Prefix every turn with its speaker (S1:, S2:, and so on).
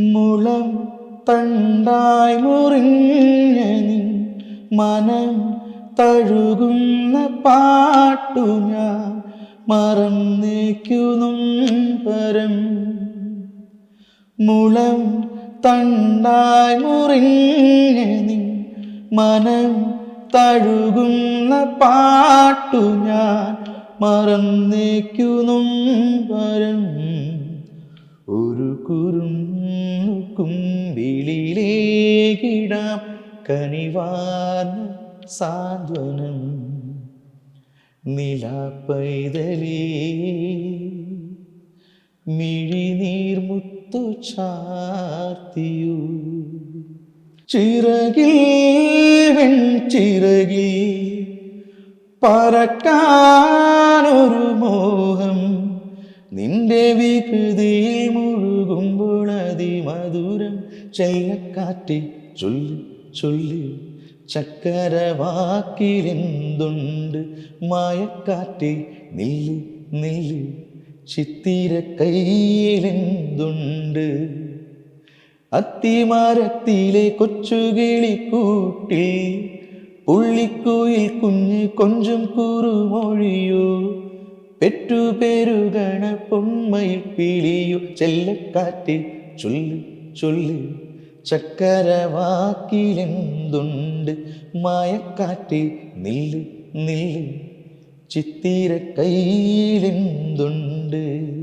S1: മുളം തണ്ടായി മുറിഞ്ഞനി മനം തഴുകുന്ന പാട്ടു ഞാൻ മറന്നേക്കുന്നു പരം. മുളം തണ്ടായി മുറിഞ്ഞനി മനം തഴുകുന്ന പാട്ടു ഞാൻ മറന്നേക്കുന്നു പരം. ഒരു കുറുക്കുമ്പിളിലേക്കിടാം കനിവാർന്ന സാന്ത്വനം. നിലാപ്പൈതലേ മിഴിനീർമുത്തു ചാർത്തിയു. ചിറകിൽ വെൺചിറകിൽ പറക്കാനൊരു വികൃതിയിൽ മുഴുകുമ്പോൾ മധുരം. ചെല്ലക്കാറ്റി ചൊല്ലി ചൊല്ലി ചക്കരവാക്കിലെന്തുണ്ട്? മായക്കാറ്റി നില്ല് നില്ല് ചിത്തിര കയ്യിലെന്തുണ്ട് അത്തിമരത്തിലെ കൊച്ചുകിളിക്കൂട്ടിൽ പുള്ളിക്കുയിൽ കുഞ്ഞ് കൊഞ്ചും കുറുമൊഴിയോ. പെറ്റുപെരുകണ പൊന്മയിൽ പിളിയു ചെല്ലക്കാറ്റ്. ചൊല്ലു ചൊല്ലു ചക്കരവാക്കിലെന്തുണ്ട്? മായക്കാറ്റ് നില്ല് നില്ല് ചിത്തിര കയ്യിലെന്തുണ്ട്?